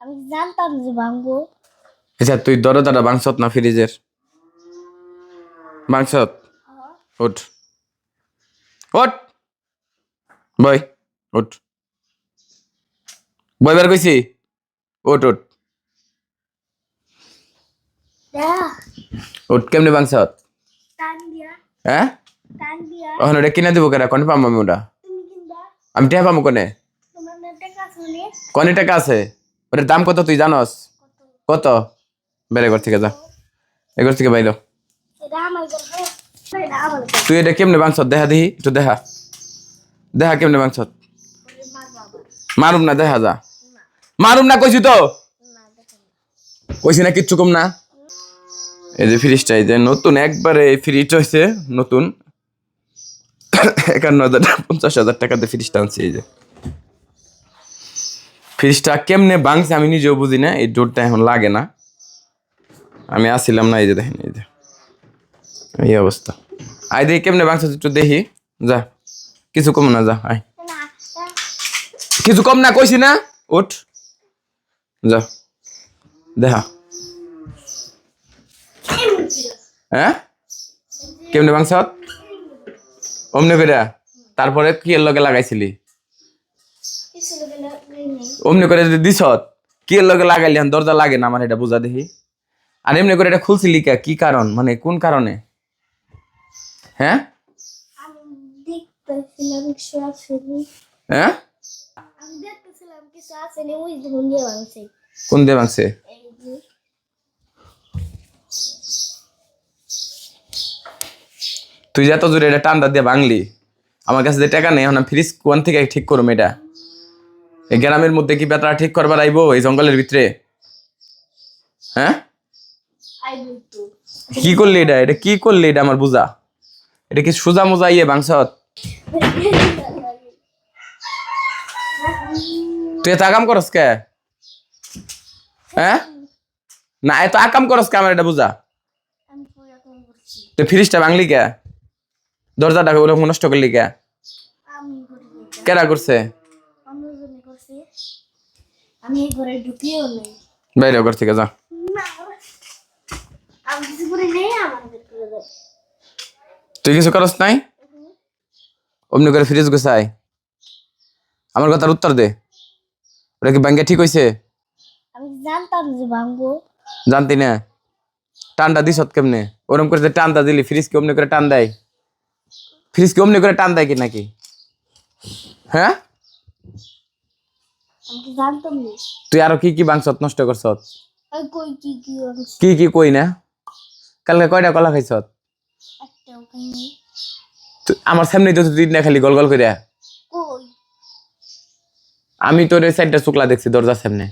আমি জানতাম যে ভাঙবো। আচ্ছা তুই দরজাটা বাংসত না ফ্রিজের? উঠ। উঠ! বই উঠ। বই বের কইছি উঠ উঠ। উঠ কেমনে বাংসত টান হ্যাঁ? ওখানে ওটা কিনে দিব কেন কনে পাম আমি ওটা? আমি টেহা পাবো কনে? কনে টাকা আছে? ওটার দাম কত তুই জানস? কত? বেড়ে ঘর থেকে যা। এ ঘর থেকে বাইর তুই এটা কেমনে বাংসত দেখা দিহি একটু দেখা। দেখা কেমনে মারবো মারুম না, দেখা যা। মারুম না, কইছি তো? কইছি না, কিচ্ছু কম না। এই যে ফ্রিজটা, এই যে নতুন, একবারে এই ফ্রিজ হয়েছে নতুন। একান্ন হাজার, পঞ্চাশ হাজার টাকাতে ফ্রিজটা আনছি, এই যে। ফ্রিজটা কেমনে ভাঙছে আমি নিজেও বুঝি না, এই ডোরটা এখন লাগে না। আমি আসছিলাম না, এই যে দেখেন, এই যে। এই অবস্থা। আই দেখি কেমনে ভাঙছে একটু দেখি। যা, কিছু কম না, যা, আয়। কিছু কম না, কইছি না, উঠ। যা, দেখা। হ্যাঁ? কেমনে বাংসত অমনে করে তারপরে কি এর লগে লাগাইছিলি? অমনি করে যদি দিছত, কি লগে লাগাইলি দরজা লাগে না আমার এটা বুঝা দেখি। আর এমনি করে এটা খুলছিলি কে? কি কারণ? মানে কোন কারণে? হ্যাঁ? হ্যাঁ? কোন দিয়ে ভাঙছে? তুই যে এত জোরে এটা টান্ডা দিয়ে ভাঙলি, আমার কাছে টাকা নেই, এখন ফ্রিজ কোন থেকে ঠিক করুম এটা। এই গ্রামের মধ্যে কি বেতারা ঠিক করবার আইবো? এই জঙ্গলের ভিতরে? হ্যাঁ? কি করলি এটা? এটা কি করলি এটা আমার বুঝা এটা কি সোজা মোজা ইয়ে বাংসত? তুই এত আকাম করস কে? হ্যাঁ? না, এত আকাম করস কে আমার এটা বুঝা তুই ফ্রিজটা ভাঙলি কে? দরজাটা ওরকম নষ্ট করলি কে? কেরা করছে? আমি এই ঘরে ঢুকিয়েও নেই। বাইরে ঘর থেকে যা। তুই কিছু করস নাই? অমনি করে ফ্রিজ গুছাই। আমার কথার উত্তর দে। ওটা কি ব্যাংকে ঠিক হয়েছে আমি জানতাম যে ভাঙবো। জানতি না। টানটা দিছত কেমনে? ওরম করে টানটা দিলি ফ্রিজ কি অমনি করে টান দেয়? ফ্রিজ কি অমনি করে টান দেয় কি নাকি? হ্যাঁ? তুই আরও কি কি বাংসত নষ্ট করছ কি কি কই না? কালকে কয়টা কলা তুই- আমার সামনে তো তুই না খালি গল গল করে আমি তোর এই সাইডটা শুকলা দেখছি দরজার সামনে।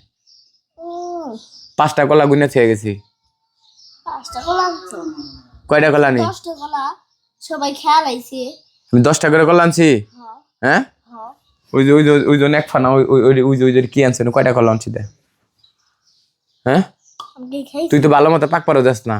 পাঁচটা কলা গুনে ছেয়ে গেছি। পাঁচটা কয়টা কলা নি দশটা সবাই খেয়াল আইছে। আমি দশটা করে কলা আনছি। হ্যাঁ। হ্যাঁ? ওই যে ওই যে ওই জন্য এক ফানা ওই ওই ওই- ওই যে ওই যে কি আনছে কয়টা কলা আনছি হ্যাঁ? তুই তো ভালো মতো পাক পারো যাস না।